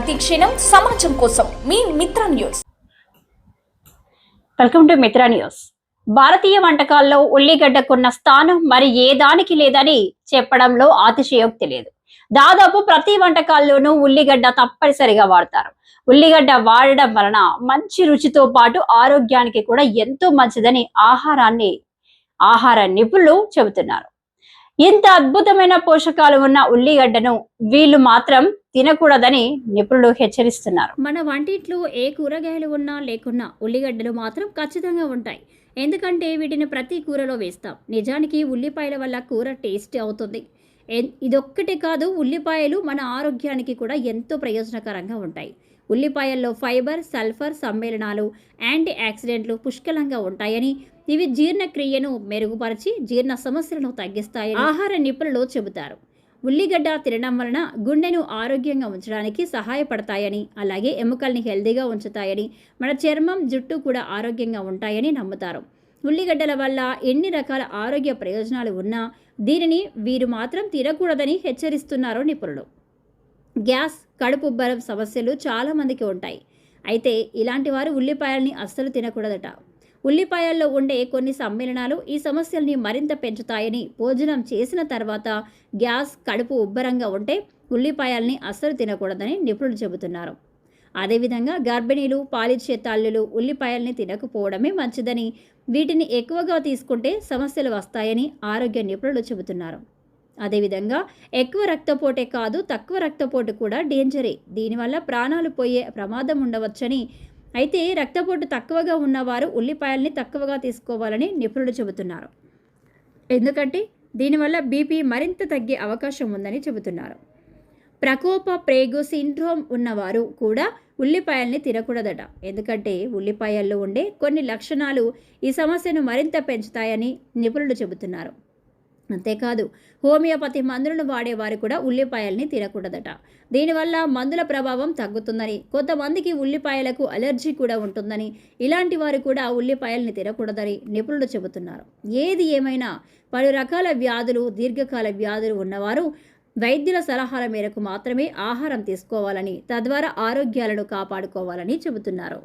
ప్రతిక్షణం సమాజం కోసం. మీ Mitra news. Welcome to Mitra news. భారతీయ వంటకాల్లో ఉల్లిగడ్డకున్న స్థానం మరి ఏ దానికి లేదని చెప్పడంలో అతిశయోక్తి లేదు దాదాపు ప్రతి వంటకాల్లోనూ ఉల్లిగడ్డ తప్పనిసరిగా వాడతారు. ఉల్లిగడ్డ వాడడం వలన మంచి రుచితో పాటు ఆరోగ్యానికి కూడా ఎంతో మంచిదని ఆహారాన్ని ఆహార నిపుణులు చెబుతున్నారు. ఇంత అద్భుతమైన పోషకాలు ఉన్న ఉల్లిగడ్డను వీళ్ళు మాత్రం తినకూడదని నిపుణులు హెచ్చరిస్తున్నారు. మన వంటింట్లో ఏ కూరగాయలు ఉన్నా లేకున్నా ఉల్లిగడ్డలు మాత్రం ఖచ్చితంగా ఉంటాయి. ఎందుకంటే వీటిని ప్రతి కూరలో వేస్తాం. నిజానికి ఉల్లిపాయల వల్ల కూర టేస్ట్ అవుతుంది. ఇదొక్కటే కాదు ఉల్లిపాయలు మన ఆరోగ్యానికి కూడా ఎంతో ప్రయోజనకరంగా ఉంటాయి. ఉల్లిపాయల్లో ఫైబర్ సల్ఫర్ సమ్మేళనాలు యాంటీ ఆక్సిడెంట్లు పుష్కలంగా ఉంటాయని ఇవి జీర్ణక్రియను మెరుగుపరిచి జీర్ణ సమస్యలను తగ్గిస్తాయని ఆహార నిపుణులు చెబుతారు. ఉల్లిగడ్డ తినడం వలన గుండెను ఆరోగ్యంగా ఉంచడానికి సహాయపడతాయని అలాగే ఎముకల్ని హెల్దీగా ఉంచుతాయని మన చర్మం జుట్టు కూడా ఆరోగ్యంగా ఉంటాయని నమ్ముతారు. ఉల్లిగడ్డల వల్ల ఎన్ని రకాల ఆరోగ్య ప్రయోజనాలు ఉన్నా దీనిని వీరు మాత్రం తినకూడదని హెచ్చరిస్తున్నారు నిపుణులు. గ్యాస్ కడుపుబ్బరం సమస్యలు చాలామందికి ఉంటాయి. అయితే ఇలాంటి వారు ఉల్లిపాయల్ని అస్సలు తినకూడదట. ఉల్లిపాయల్లో ఉండే కొన్ని సమ్మేళనాలు ఈ సమస్యల్ని మరింత పెంచుతాయని భోజనం చేసిన తర్వాత గ్యాస్ కడుపు ఉబ్బరంగా ఉంటే ఉల్లిపాయల్ని అస్సలు తినకూడదని నిపుణులు చెబుతున్నారు. అదేవిధంగా గర్భిణీలు పాలిచ్చే తల్లులు ఉల్లిపాయల్ని తినకపోవడమే మంచిదని వీటిని ఎక్కువగా తీసుకుంటే సమస్యలు వస్తాయని ఆరోగ్య నిపుణులు చెబుతున్నారు. అదేవిధంగా ఎక్కువ రక్తపోటే కాదు తక్కువ రక్తపోటు కూడా డేంజరే. దీనివల్ల ప్రాణాలు పోయే ప్రమాదం ఉండవచ్చని అయితే రక్తపోటు తక్కువగా ఉన్నవారు ఉల్లిపాయల్ని తక్కువగా తీసుకోవాలని నిపుణులు చెబుతున్నారు. ఎందుకంటే దీనివల్ల బీపీ మరింత తగ్గే అవకాశం ఉందని చెబుతున్నారు. ప్రకోప ప్రేగు సిండ్రోమ్ ఉన్నవారు కూడా ఉల్లిపాయల్ని తినకూడదట. ఎందుకంటే ఉల్లిపాయల్లో ఉండే కొన్ని లక్షణాలు ఈ సమస్యను మరింత పెంచుతాయని నిపుణులు చెబుతున్నారు. అంతేకాదు హోమియోపతి మందులను వాడేవారు కూడా ఉల్లిపాయల్ని తినకూడదట. దీనివల్ల మందుల ప్రభావం తగ్గుతుందని కొంతమందికి ఉల్లిపాయలకు అలర్జీ కూడా ఉంటుందని ఇలాంటి వారు కూడా ఉల్లిపాయల్ని తినకూడదని నిపుణులు చెబుతున్నారు. ఏది ఏమైనా పలు రకాల వ్యాధులు దీర్ఘకాల వ్యాధులు ఉన్నవారు వైద్యుల సలహాల మేరకు మాత్రమే ఆహారం తీసుకోవాలని తద్వారా ఆరోగ్యాలను కాపాడుకోవాలని చెబుతున్నారు.